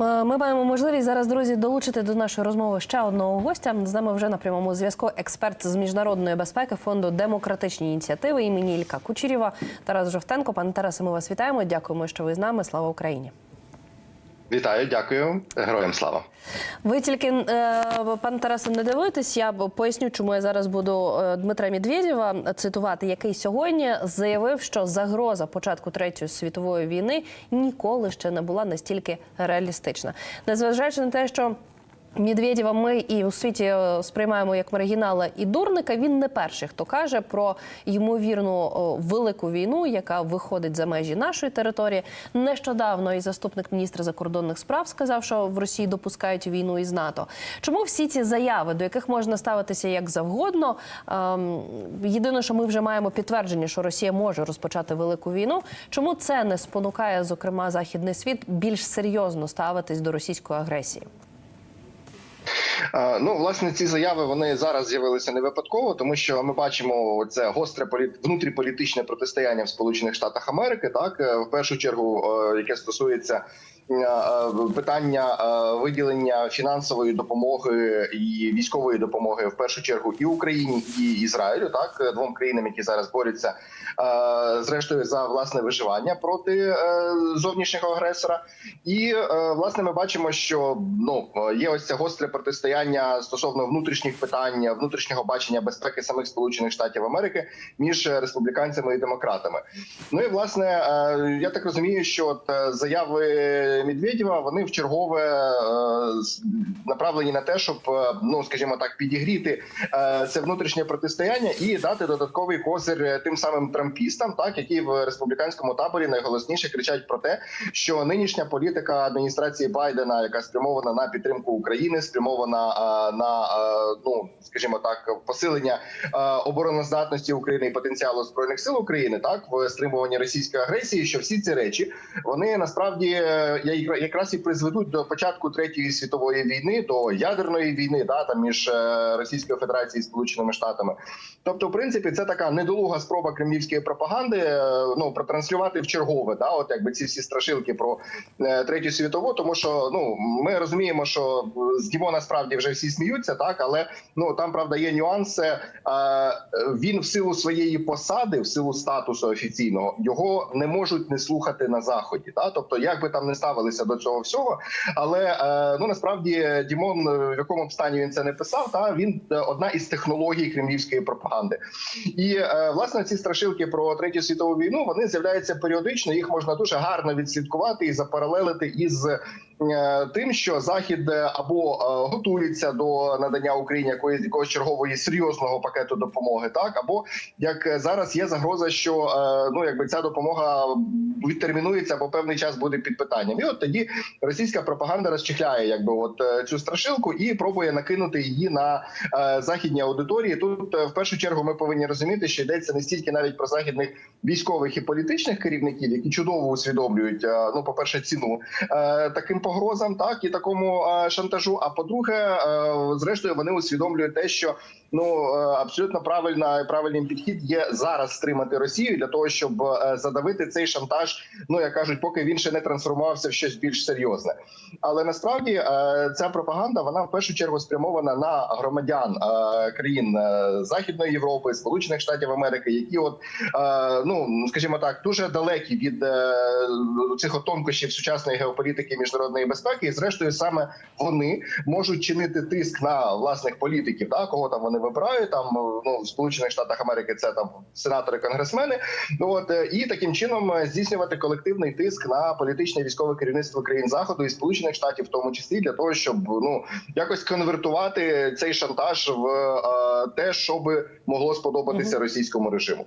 Е, Ми маємо можливість зараз, друзі, долучити до нашої розмови ще одного гостя. З нами вже на прямому зв'язку експерт з міжнародної безпеки фонду демократичні ініціативи імені Ілька Кучерєва Тарас Жовтенко. Пане Тарасе, ми вас вітаємо. Дякуємо, що ви з нами. Слава Україні. Вітаю, дякую, героям слава. Ви тільки пан пане Тарасе, не дивитесь. Я поясню, чому я зараз буду е, Дмитра Медведєва цитувати, який сьогодні заявив, що загроза початку третьої світової війни ніколи ще не була настільки реалістична, незважаючи на те, що. Медведєва ми і у світі е, сприймаємо як маргінала і дурника. Він не перший, хто каже про ймовірну велику війну, яка виходить за межі нашої території. Нещодавно і заступник міністра закордонних справ сказав, що в Росії допускають війну із НАТО. Чому всі ці заяви, до яких можна ставитися як завгодно? ем, єдине, що ми вже маємо підтвердження, що Росія може розпочати велику війну. Чому це не спонукає, зокрема, західний світ більш серйозно ставитись до російської агресії? Е, Ну, власне, ці заяви вони зараз з'явилися не випадково, тому що ми бачимо це гостре полі... внутріполітичне протистояння в Сполучених Штатах Америки. Так Е, в першу чергу, е, яке стосується питання е, виділення фінансової допомоги і військової допомоги в першу чергу і Україні, і Ізраїлю, так е, двом країнам, які зараз борються е, зрештою за власне виживання проти е, зовнішнього агресора. І е, власне ми бачимо, що ну е, є ось це гостре протистояння стосовно внутрішніх питань, внутрішнього бачення безпеки самих Сполучених Штатів Америки між е, республіканцями і демократами. Ну і власне е, я так розумію, що е, заяви Медведєва вони в чергове е, направлені на те, щоб е, ну скажімо так підігріти е, це внутрішнє протистояння і дати додатковий козир тим самим трампістам, так які в республіканському таборі найголосніше кричать про те, що нинішня політика адміністрації Байдена, яка спрямована на підтримку України, спрямована на ну скажімо так, посилення обороноздатності України і потенціалу збройних сил України, так в стримуванні російської агресії, що всі ці речі вони насправді якраз і призведуть до початку третьої світової війни, до ядерної війни, да там між е, Російською Федерацією і Сполученими Штатами. Тобто, в принципі, це така недолуга спроба кремлівської пропаганди е, ну протранслювати в чергове, да, от якби ці всі страшилки про е, третю світову, тому що ну ми розуміємо, що з Дімо насправді вже всі сміються, так але ну там правда є нюанси. Він в силу своєї посади, в силу статусу офіційного, його не можуть не слухати на заході. Да? Тобто, як би там не ставилися до цього всього, але е, ну насправді Дімон, е, в якому б стані він це не писав, та він е, одна із технологій кремлівської пропаганди. І власне ці страшилки про третю світову війну вони з'являються періодично. Їх можна дуже гарно відслідкувати і запаралелити із тим, що захід або готується до надання Україні якоїсь якогось чергової серйозного пакету допомоги, так або як зараз є загроза, що ну якби ця допомога відтермінується або певний час буде під питанням. І от тоді російська пропаганда розчехляє, якби от е, цю страшилку і пробує накинути її на е, західні аудиторії. Тут е, в першу чергу ми повинні розуміти, що йдеться не стільки навіть про західних військових і політичних керівників, які чудово усвідомлюють ну, по перше, ціну таким погрозам, так і такому шантажу. А по-друге, зрештою, вони усвідомлюють те, що ну е, абсолютно правильна правильним підхід є зараз стримати Росію для того, щоб е, задавити цей шантаж. Ну як кажуть, поки він ще не трансформувався в щось більш серйозне. Але насправді е, ця пропаганда вона в першу чергу спрямована на громадян країн Західної Європи, Сполучених Штатів Америки, які, от ну скажімо так, дуже далекі від цих тонкощів сучасної геополітики міжнародної безпеки, і зрештою саме вони можуть чинити тиск на власних політиків, да, кого там вони вибирають. Там ну в Сполучених Штатах Америки це там сенатори, конгресмени. Ну от е, і таким чином е, здійснювати колективний тиск на політичне військове керівництво країн заходу і Сполучених Штатів, в тому числі для того, щоб ну якось конвертувати цей шантаж в е, те, щоб могло сподобатися російському режиму.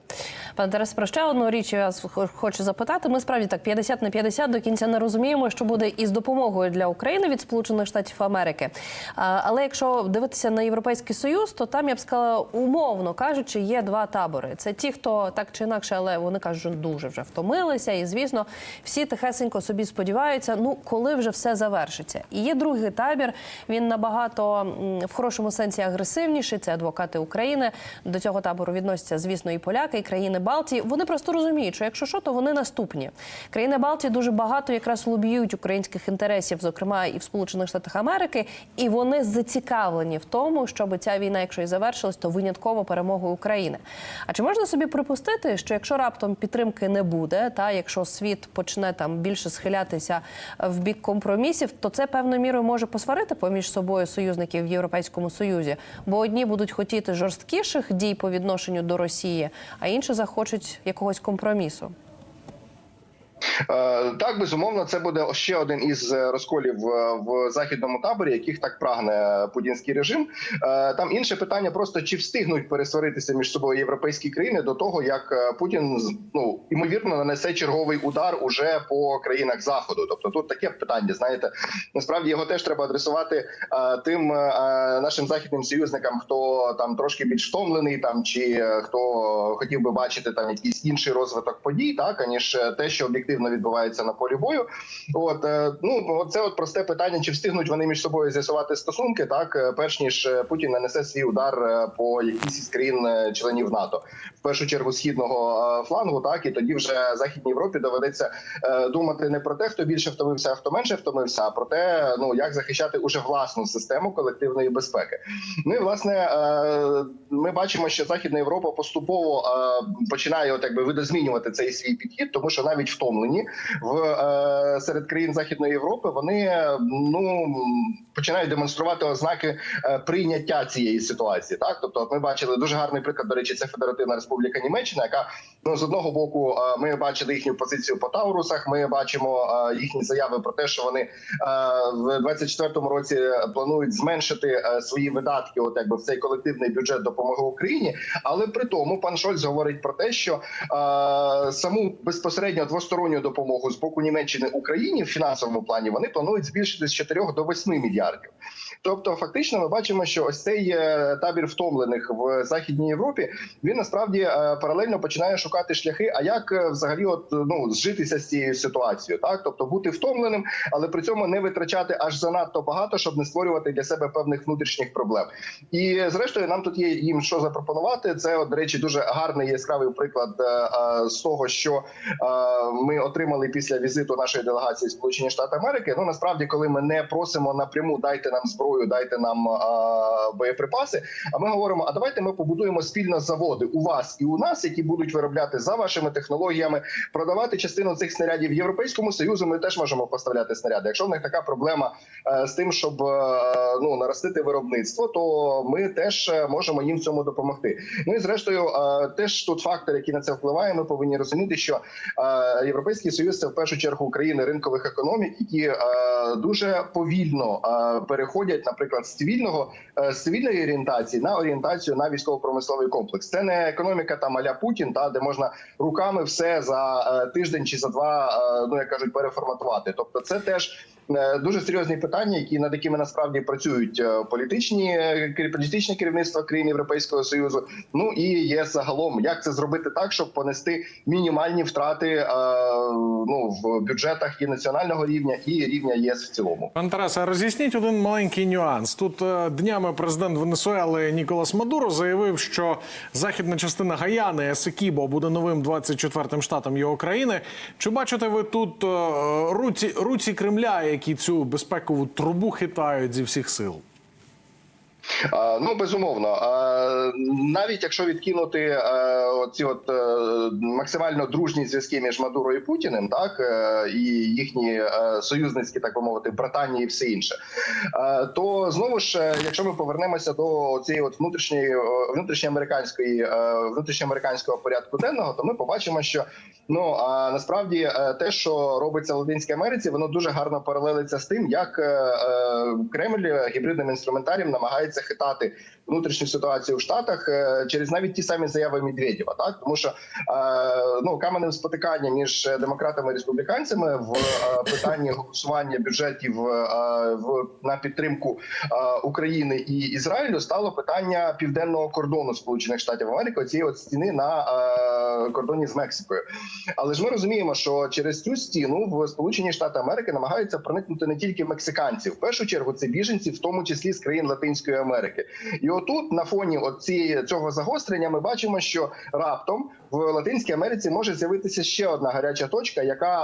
Пане Тарас, про ще одну річ я вас хочу запитати. Ми справді так 50 на 50 до кінця не розуміємо, що буде із допомогою для України від Сполучених Штатів Америки. А, Але якщо дивитися на Європейський Союз, то там я б сказала, умовно кажучи, є два табори. Це ті, хто так чи інакше, але вони кажуть, що дуже вже втомилися. І звісно, всі тихесенько собі сподіваються. ну коли вже все завершиться. І є другий табір. Він набагато в хорошому сенсі агресивніший. Це адвокати України. До цього табору відносяться, звісно, і поляки, і країни Балтії. Вони просто розуміють, що якщо що, то вони наступні. Країни Балтії дуже багато якраз лобіюють українських інтересів, зокрема і в Сполучених Штатах Америки, і вони зацікавлені в тому, щоб ця війна, якщо і завершилась, то винятково перемогою України. А чи можна собі припустити, що якщо раптом підтримки не буде, та якщо світ почне там більше схилятися в бік компромісів, то це певною мірою може посварити поміж собою союзників в Європейському Союзі, бо одні будуть хотіти жорсткіших дій по відношенню до Росії, а інші захочуть якогось компромісу. Е, Так, безумовно, це буде ще один із е, розколів е, в західному таборі, яких так прагне путінський режим. Там інше питання: просто чи встигнуть пересваритися між собою європейські країни до того, як Путін ну ймовірно нанесе черговий удар уже по країнах заходу. Тобто тут таке питання. Знаєте, насправді його теж треба адресувати тим нашим західним союзникам, хто там трошки більш втомлений, там чи хто хотів би бачити там якийсь інший розвиток подій, так аніж те, що об'єктивно відбувається на полі бою. От е, ну це от просте питання: чи встигнуть вони між собою з'ясувати стосунки, так е, перш ніж е, Путін нанесе свій удар по якійсь із країн членів НАТО, в першу чергу східного флангу, так і тоді вже західній Європі доведеться думати не про те, хто більше втомився, а хто менше втомився, а про те, ну як захищати уже власну систему колективної безпеки. Ну і власне ми бачимо, що Західна Європа поступово починає от якби видозмінювати цей свій підхід, тому що навіть втомлені в е, серед країн Західної Європи вони ну починають демонструвати ознаки е, прийняття цієї ситуації. Так, тобто, ми бачили дуже гарний приклад. До речі, це Федеративна Республіка Німеччина, яка ну з одного боку е, ми бачили їхню позицію по Таурусах. Ми бачимо їхні заяви про те, що вони в 24-му році планують зменшити свої видатки, от якби в цей колективний бюджет допомоги Україні. Але при тому пан Шольц говорить про те, що саму безпосередньо двосторонню допомогу з боку Німеччини Україні в фінансовому плані вони планують збільшити з 4 до 8 мільярдів. Тобто, фактично, ми бачимо, що ось цей е, табір втомлених в західній Європі він насправді е, паралельно починає шукати шляхи. А як е, взагалі, от ну зжитися з цією ситуацією, так тобто бути втомленим, але при цьому не витрачати аж занадто багато, щоб не створювати для себе певних внутрішніх проблем. І зрештою, нам тут є їм що запропонувати. Це от, до речі, дуже гарний яскравий приклад з того, що е, отримали після візиту нашої делегації Сполучені Штати Америки. Ну насправді, коли ми не просимо напряму дайте нам зброю, дайте нам е, боєприпаси. А ми говоримо: а давайте ми побудуємо спільно заводи у вас і у нас, які будуть виробляти за вашими технологіями, продавати частину цих снарядів європейському союзу. Ми теж можемо поставляти снаряди. Якщо в них така проблема е, з тим, щоб е, ну наростити виробництво, то ми теж е, можемо їм в цьому допомогти. Ну і зрештою, теж тут фактор, який на це впливає. Ми повинні розуміти, що е, європейський союз це в першу чергу країни ринкових економік, які е, дуже повільно е, переходять, наприклад, з цивільного е, з цивільної орієнтації на орієнтацію на військово-промисловий комплекс. Це не економіка там аля Путін, та де можна руками все за тиждень чи за два, ну як кажуть, переформатувати. Тобто, це теж. Дуже серйозні питання, які над якими насправді працюють політичні політичне керівництво країн Європейського союзу. Ну і є загалом, як це зробити так, щоб понести мінімальні втрати ну в бюджетах і національного рівня, і рівня єС в цілому. Пан Тарасе, роз'ясніть один маленький нюанс. Тут е, днями президент Венесуели Ніколас Мадуро заявив, що західна частина Гаяни Есекібо буде новим 24-м штатом його країни. Чи бачите ви тут е, руці, руці Кремля, які цю безпекову трубу хитають зі всіх сил? А, Ну безумовно, навіть якщо відкинути е, ці от е, максимально дружні зв'язки між Мадуро і Путіним, так е, і їхні е, союзницькі, так би мовити, братання і все інше, е, то знову ж, е, якщо ми повернемося до цієї от внутрішньої е, внутрішньоамериканської е, внутрішньоамериканського порядку денного, то ми побачимо, що ну а насправді е, те, що робиться в Латинській Америці, воно дуже гарно паралелиться з тим, як е, е, Кремль гібридним інструментарієм намагається розхитати внутрішню ситуацію в Штатах е, через навіть ті самі заяви Медведєва. Так тому що е, ну каменем спотикання між демократами і республіканцями в е, питанні голосування бюджетів в на підтримку України і Ізраїлю стало питання південного кордону Сполучених Штатів Америки, цієї от стіни на кордоні з Мексикою. Але ж ми розуміємо, що через цю стіну в Сполучені Штати Америки намагаються проникнути не тільки мексиканці, в першу чергу це біженці, в тому числі з країн Латинської Америки. І отут, на фоні от цієї цього загострення, ми бачимо, що раптом в Латинській Америці може з'явитися ще одна гаряча точка, яка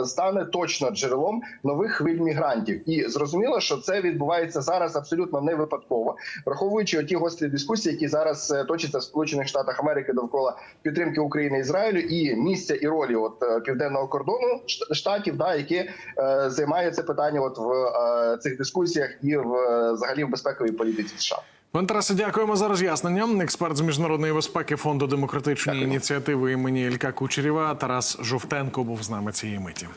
е, стане точно джерелом нових хвиль мігрантів. І зрозуміло, що це відбувається зараз абсолютно не випадково, враховуючи ті гострі дискусії, які зараз е, точаться в Сполучених Штатах Америки довкола підтримки України Ізраїлю, і місця і ролі от е, південного кордону штатів, да які е, займає це питання, от в е, цих дискусіях і в е, взагалі в безпековій політиці США. Пане Тарасе, дякуємо за роз'яснення. Експерт з міжнародної безпеки фонду демократичної Дякую. ініціативи імені Ілька Кучерєва Тарас Жовтенко був з нами цієї миті.